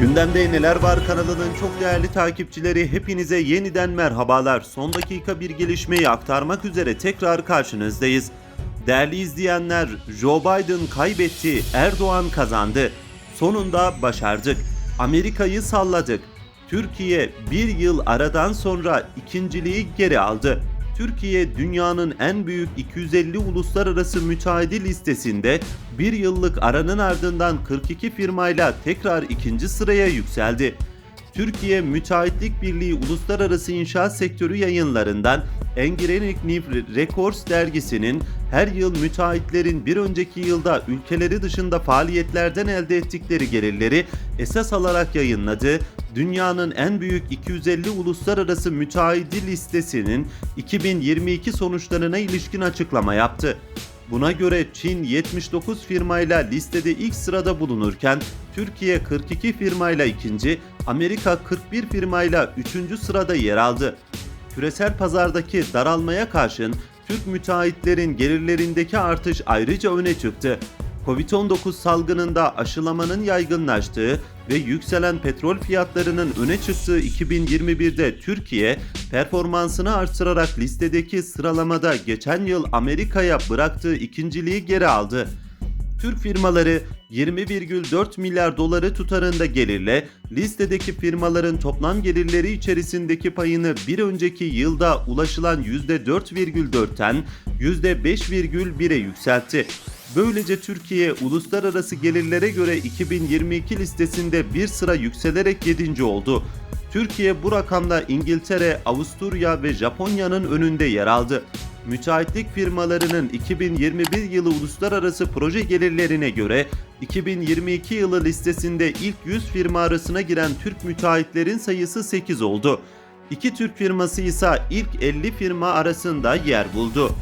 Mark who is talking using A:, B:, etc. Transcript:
A: Gündemde neler var kanalının çok değerli takipçileri hepinize yeniden merhabalar. Son dakika bir gelişmeyi aktarmak üzere tekrar karşınızdayız. Değerli izleyenler, Joe Biden kaybetti, Erdoğan kazandı. Sonunda başardık. Amerika'yı salladık. Türkiye bir yıl aradan sonra ikinciliği geri aldı. Türkiye dünyanın en büyük 250 uluslararası müteahhidi listesinde bir yıllık aranın ardından 42 firmayla tekrar ikinci sıraya yükseldi. Türkiye Müteahhitlik Birliği Uluslararası İnşaat Sektörü yayınlarından Engineering New Records dergisinin her yıl müteahhitlerin bir önceki yılda ülkeleri dışında faaliyetlerden elde ettikleri gelirleri esas alarak yayınladığı dünyanın en büyük 250 uluslararası müteahhidi listesinin 2022 sonuçlarına ilişkin açıklama yaptı. Buna göre Çin 79 firmayla listede ilk sırada bulunurken Türkiye 42 firmayla ikinci, Amerika 41 firmayla üçüncü sırada yer aldı. Küresel pazardaki daralmaya karşın Türk müteahhitlerin gelirlerindeki artış ayrıca öne çıktı. Covid-19 salgınında aşılamanın yaygınlaştığı ve yükselen petrol fiyatlarının öne çıktığı 2021'de Türkiye performansını artırarak listedeki sıralamada geçen yıl Amerika'ya bıraktığı ikinciliği geri aldı. Türk firmaları 20,4 milyar doları tutarında gelirle listedeki firmaların toplam gelirleri içerisindeki payını bir önceki yılda ulaşılan %4,4'ten %5,1'e yükseltti. Böylece Türkiye uluslararası gelirlere göre 2022 listesinde bir sıra yükselerek 7. oldu. Türkiye bu rakamda İngiltere, Avusturya ve Japonya'nın önünde yer aldı. Müteahhitlik firmalarının 2021 yılı uluslararası proje gelirlerine göre 2022 yılı listesinde ilk 100 firma arasına giren Türk müteahhitlerin sayısı 8 oldu. İki Türk firması ise ilk 50 firma arasında yer buldu.